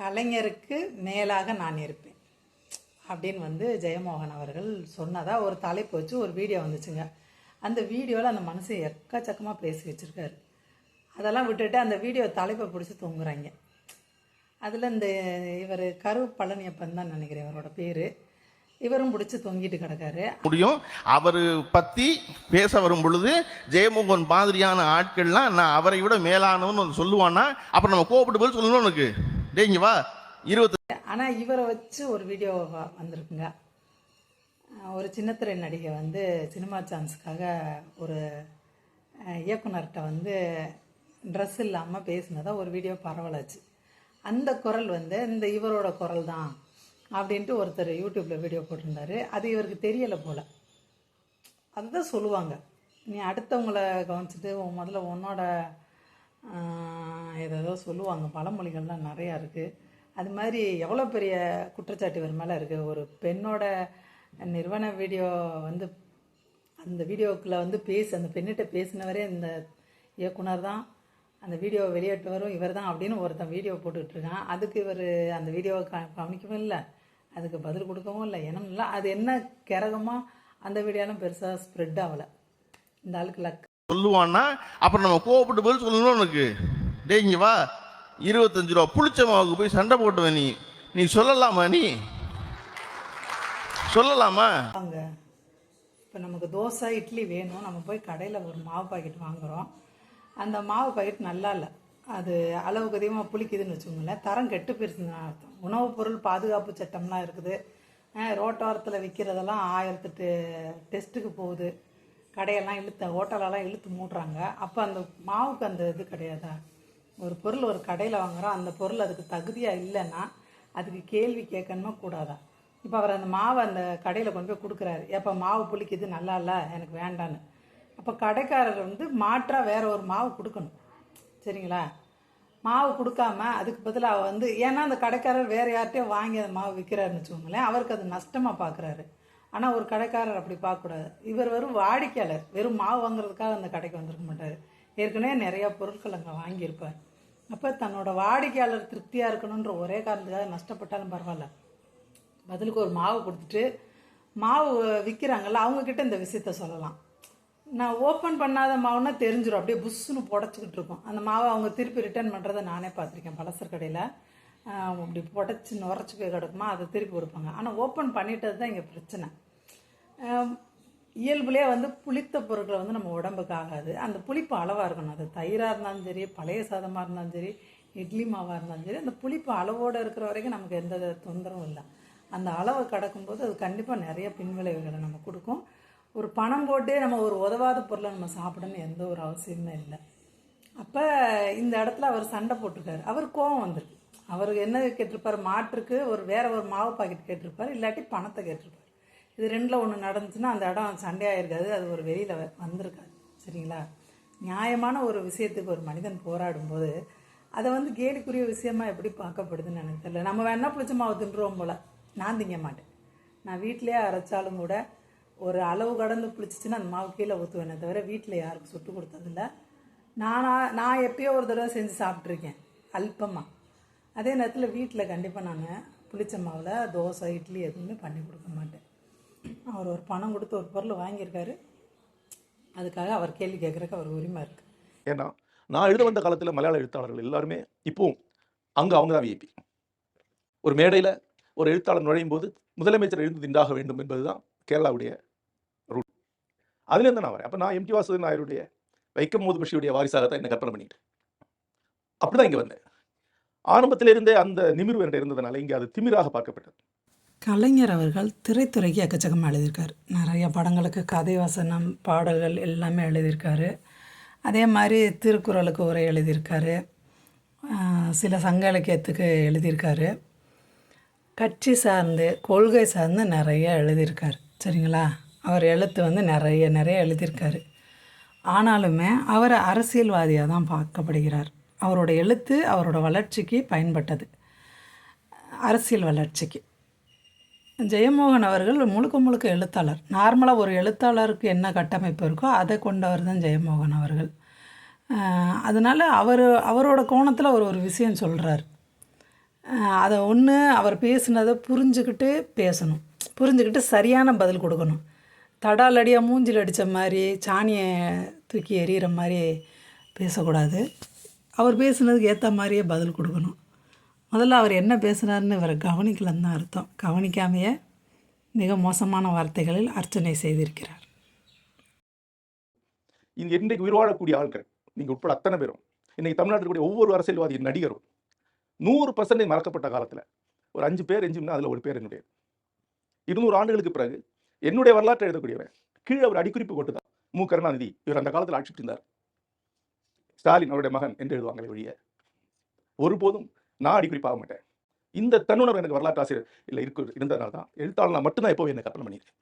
கலைஞருக்கு மேலாக நான் இருப்பேன். அப்படின்னு வந்து ஜெயமோகன் அவர்கள் சொன்னதாக ஒரு தலைப்பு வச்சு ஒரு வீடியோ வந்துச்சுங்க. அந்த வீடியோவில் அந்த மனசை எக்கச்சக்கமாக பேசி வச்சுருக்காரு. அதெல்லாம் விட்டுட்டு அந்த வீடியோ தலைப்பை பிடிச்சி தூங்குறாங்க. அதில் இந்த இவர் கரு பழனியப்பன் தான் நினைக்கிறேன் இவரோட பேர். இவரும் பிடிச்சி தொங்கிட்டு கிடக்காரு. முடியும். அவர் பற்றி பேச வரும் பொழுது ஜெயமோகன் மாதிரியான ஆட்கள்லாம் நான் அவரை விட மேலானவன் சொல்லுவான்னா அப்புறம் நம்ம கோபப்பட்டு போய் சொல்லணும் உனக்கு. டேங்க வா. இருபத்தி ஆனால் இவரை வச்சு ஒரு வீடியோ வந்திருக்குங்க. ஒரு சின்னத்திரை நடிகை வந்து சினிமா சான்ஸுக்காக ஒரு இயக்குனர்கிட்ட வந்து ட்ரெஸ் இல்லாமல் பேசினதாக ஒரு வீடியோ பரவலாச்சு. அந்த குரல் வந்து இந்த இவரோட குரல் தான் அப்படின்ட்டு ஒருத்தர் யூடியூப்பில் வீடியோ போட்டிருந்தாரு. அது இவருக்கு தெரியலை போல். அதுதான் சொல்லுவாங்க. நீ அடுத்தவங்கள கவனிச்சிட்டு உன் முதல்ல உன்னோட ஏதோ ஏதேதோ சொல்லுவாங்க. பழமொழிகள்லாம் நிறையா இருக்குது அது மாதிரி எவ்வளோ பெரிய குற்றச்சாட்டு இவர் மேலே இருக்குது ஒரு பெண்ணோட நிறுவன வீடியோ வந்து அந்த வீடியோக்குள்ளே வந்து பேசி அந்த பெண்ணிட்ட பேசினவரே இந்த இயக்குனர் தான். அந்த வீடியோவை வெளியிட்டவரும் இவர் தான் அப்படின்னு ஒருத்தன் வீடியோ போட்டுக்கிட்டு இருக்கான். அதுக்கு இவர் அந்த வீடியோவை க கவனிக்கவும் இல்லை. அதுக்கு பதில் கொடுக்கவும் இல்லை. ஏன்னா இல்லை அது என்ன கிரகமாக அந்த வீடியோலாம் பெருசாக ஸ்ப்ரெட் ஆகலை. இந்த ஆளுக்கு லக் சொல்லுவான்னா அப்புறம் நம்ம கோவப்பட்டு போய் சொல்லணும் உனக்கு? டேங்க வா. இருபத்தஞ்சு ரூபா புளிச்ச மாவுக்கு போய் சண்டை போட்டுவே நீ. நீ சொல்லலாமா நீ? சொல்லலாமா? வாங்க. இப்போ நமக்கு தோசை இட்லி வேணும். நம்ம போய் கடையில் ஒரு மாவு பாக்கெட் வாங்குகிறோம் அந்த மாவு பாக்கெட் நல்லா இல்லை. அது அளவுக்கு அதிகமாக புளிக்குதுன்னு வச்சுக்கோங்களேன். தரம் கெட்டு போயிருச்சுன்னு அர்த்தம். உணவுப் பொருள் பாதுகாப்பு சட்டம்லாம் இருக்குது. ரோட்டோரத்தில் விற்கிறதெல்லாம் ஆயிரத்தெட்டு டெஸ்ட்டுக்கு போகுது. கடையெல்லாம் இழுத்து ஹோட்டலெல்லாம் இழுத்து மூடுறாங்க. அப்போ அந்த மாவுக்கு அந்த இது கிடையாதா? ஒரு பொருள் ஒரு கடையில் வாங்குகிறோம் அந்த பொருள் அதுக்கு தகுதியாக இல்லைன்னா அதுக்கு கேள்வி கேட்கணுமா கூடாதா? இப்போ அவர் அந்த மாவை அந்த கடையில் கொண்டு போய் கொடுக்குறாரு. எப்போ மாவு புளிக்குது நல்லா இல்லை எனக்கு வேண்டான்னு. அப்போ கடைக்காரர் வந்து மாற்றாக வேற ஒரு மாவு கொடுக்கணும். சரிங்களா? மாவு கொடுக்காம அதுக்கு பதிலாக வந்து ஏன்னா அந்த கடைக்காரர் வேறு யார்கிட்டயோ வாங்கி அந்த மாவு விற்கிறாருன்னு வச்சுக்கோங்களேன் அவருக்கு அது நஷ்டமாக பார்க்குறாரு ஆனால் ஒரு கடைக்காரர் அப்படி பார்க்கக்கூடாது. இவர் வெறும் வாடிக்கையாளர். வெறும் மாவு வாங்குறதுக்காக அந்த கடைக்கு வந்திருக்க மாட்டார். ஏற்கனவே நிறையா பொருட்கள் அங்கே வாங்கியிருப்பார். அப்போ தன்னோட வாடிக்கையாளர் திருப்தியாக இருக்கணுன்ற ஒரே காரணத்துக்காக நஷ்டப்பட்டாலும் பரவாயில்ல. பதிலுக்கு ஒரு மாவு கொடுத்துட்டு மாவு விற்கிறாங்கல்ல அவங்கக்கிட்ட இந்த விஷயத்த சொல்லலாம். நான் ஓப்பன் பண்ணாத மாவுன்னா தெரிஞ்சிடும் அப்படியே புஷ்ஷுன்னு புடச்சிக்கிட்டு இருக்கும். அந்த மாவை அவங்க திருப்பி ரிட்டர்ன் பண்ணுறதை நானே பார்த்துருக்கேன். பலசர் கடையில். அப்படி புடச்சி நுரைச்சி போய் கிடக்குமா அதை திருப்பி கொடுப்பாங்க. ஆனால் ஓப்பன் பண்ணிட்டது தான் இங்கே பிரச்சனை. இயல்புலேயே வந்து புளித்த பொருட்களை வந்து நம்ம உடம்புக்கு ஆகாது. அந்த புளிப்பு அளவாக இருக்கணும். அது தயிராக இருந்தாலும் சரி பழைய சாதமாக இருந்தாலும் சரி இட்லி மாவாக இருந்தாலும் சரி அந்த புளிப்பு அளவோடு இருக்கிற வரைக்கும் நமக்கு எந்த தொந்தரவும் இல்லை. அந்த அளவை கடக்கும்போது அது கண்டிப்பாக நிறைய பின்விளைவுகளை நம்ம கொடுக்கும். ஒரு பணம் போட்டே நம்ம ஒரு உதவாத பொருளை நம்ம சாப்பிடணும்னு எந்த ஒரு அவசியமே இல்லை. அப்போ இந்த இடத்துல அவர் சண்டை போட்டிருக்காரு. அவர் கோவம் வந்திருக்கு. அவர் என்ன கேட்டிருப்பார்? மாற்றுக்கு ஒரு வேற ஒரு மாவு பாக்கெட் கேட்டிருப்பார். இல்லாட்டி பணத்தை கேட்டிருப்பார். இது ரெண்டில் ஒன்று நடந்துச்சுன்னா அந்த இடம் சண்டையாக இருக்காது அது ஒரு வெளியில் வந்திருக்காது. சரிங்களா? நியாயமான ஒரு விஷயத்துக்கு ஒரு மனிதன் போராடும்போது அதை வந்து கேலிக்குரிய விஷயமா எப்படி பார்க்கப்படுதுன்னு எனக்கு தெரியல. நம்ம வேணா புளிச்ச மாவு தின்றுவோம் போல். நான் திங்க மாட்டேன். நான் வீட்டிலையே அரைச்சாலும் கூட ஒரு அளவு கடந்து பிடிச்சிச்சின்னா அந்த மாவு கீழே ஊற்றுவேனே தவிர வீட்டில் யாருக்கும் சுட்டு கொடுத்ததில்ல. நான் நான் எப்பயோ ஒரு தடவை செஞ்சு சாப்பிட்ருக்கேன் அல்பமாக அதே நேரத்தில் வீட்டில் கண்டிப்பாக நான் புளிச்ச மாவில் தோசை இட்லி எதுவுமே பண்ணி கொடுக்க மாட்டேன். அவர் ஒரு பணம் கொடுத்து ஒரு பொருள் வாங்கியிருக்காரு. அதுக்காக அவர் கேள்வி கேட்குறக்கு அவர் உரிமை இருக்குது ஏன்னா நான் எழுத வந்த காலத்தில் மலையாள எழுத்தாளர்கள் எல்லாருமே இப்போவும் அங்கே அவங்க தான் விஐபி ஒரு மேடையில் ஒரு எழுத்தாளர் நுழையும் போது முதலமைச்சர் எழுந்து திண்டாக வேண்டும் என்பதுதான் கேரளாவுடைய ரூல் அதுலேருந்து நான் வரேன். அப்போ நான் எம்டி வாசுதன் நாயருடைய வைக்கம் மோது பஷியுடைய வாரிசாக தான் என்ன கற்பனை பண்ணிட்டேன். அப்படிதான் இங்கே வந்தேன். ஆரம்பத்திலிருந்தே அந்த நிமிர்வு என்கிட்ட இருந்ததுனால இங்கே அது திமிராக பார்க்கப்பட்டது. கலைஞர் அவர்கள் திரைத்துறைக்கு எக்கச்சக்கமாக எழுதியிருக்கார். நிறைய படங்களுக்கு கதை வசனம் பாடல்கள் எல்லாமே எழுதியிருக்காரு. அதே மாதிரி திருக்குறளுக்கு உரை எழுதியிருக்காரு. சில சங்க இலக்கியத்துக்கு எழுதியிருக்காரு. கட்சி சார்ந்து கொள்கை சார்ந்து நிறைய எழுதியிருக்காரு. சரிங்களா? அவர் எழுத்து வந்து நிறைய நிறைய எழுதியிருக்காரு. ஆனாலுமே அவர் அரசியல்வாதியாக தான் பார்க்கப்படுகிறார். அவரோட எழுத்து அவரோட வளர்ச்சிக்கு பயன்பட்டது. அரசியல் வளர்ச்சிக்கு. ஜெயமோகன் அவர்கள் முழுக்க முழுக்க எழுத்தாளர். நார்மலாக ஒரு எழுத்தாளருக்கு என்ன கட்டமைப்பு இருக்கோ அதை கொண்டவர் தான் ஜெயமோகன் அவர்கள். அதனால் அதனால அவர் அவரோட கோணத்தில் அவர் ஒரு விஷயம் சொல்கிறார் அதை ஒன்று அவர் பேசுனதை புரிஞ்சுக்கிட்டு பேசணும். புரிஞ்சுக்கிட்டு சரியான பதில் கொடுக்கணும். தடாலடியாக மூஞ்சில் அடித்த மாதிரி சாணியை தூக்கி எறிகிற மாதிரி பேசக்கூடாது. அவர் பேசுனதுக்கு ஏற்ற மாதிரியே பதில் கொடுக்கணும். முதல்ல அவர் என்ன பேசுனாருன்னு இவர் கவனிக்கலன்னு தான் அர்த்தம். கவனிக்காமையே மிக மோசமான வார்த்தைகளில் அர்ச்சனை செய்திருக்கிறார். இது இன்றைக்கு உயிர் வாழக்கூடிய ஆட்கள் நீங்கள் உட்பட அத்தனை பேரும் இன்றைக்கி தமிழ்நாட்டில் கூடிய ஒவ்வொரு அரசியல்வாதி நடிகரும் நூறு பர்சன்டேஜ் மறக்கப்பட்ட காலத்தில் ஒரு அஞ்சு பேர் எஞ்சும்னா அதில் ஒரு பேர் என்னுடைய. இருநூறு ஆண்டுகளுக்கு பிறகு என்னுடைய வரலாற்றை எழுதக்கூடியவன் கீழே ஒரு அடிக்குறிப்பு கொட்டுதான் மு. கருணாநிதி இவர் அந்த காலத்தில் ஆட்சிட்டு இருந்தார். ஸ்டாலின் அவருடைய மகன் என்று எழுதுவாங்களே ஒழிய ஒருபோதும் நான் அடிக்குறிப்பாக மாட்டேன். இந்த தன்னுணர்வு எனக்கு வரலாற்று ஆசிரியர் இல்லை இருக்கு இருந்ததுனால தான் எழுத்தாளர் நான் மட்டும்தான் எப்போவும் என்ன கற்பனை பண்ணியிருக்கேன்.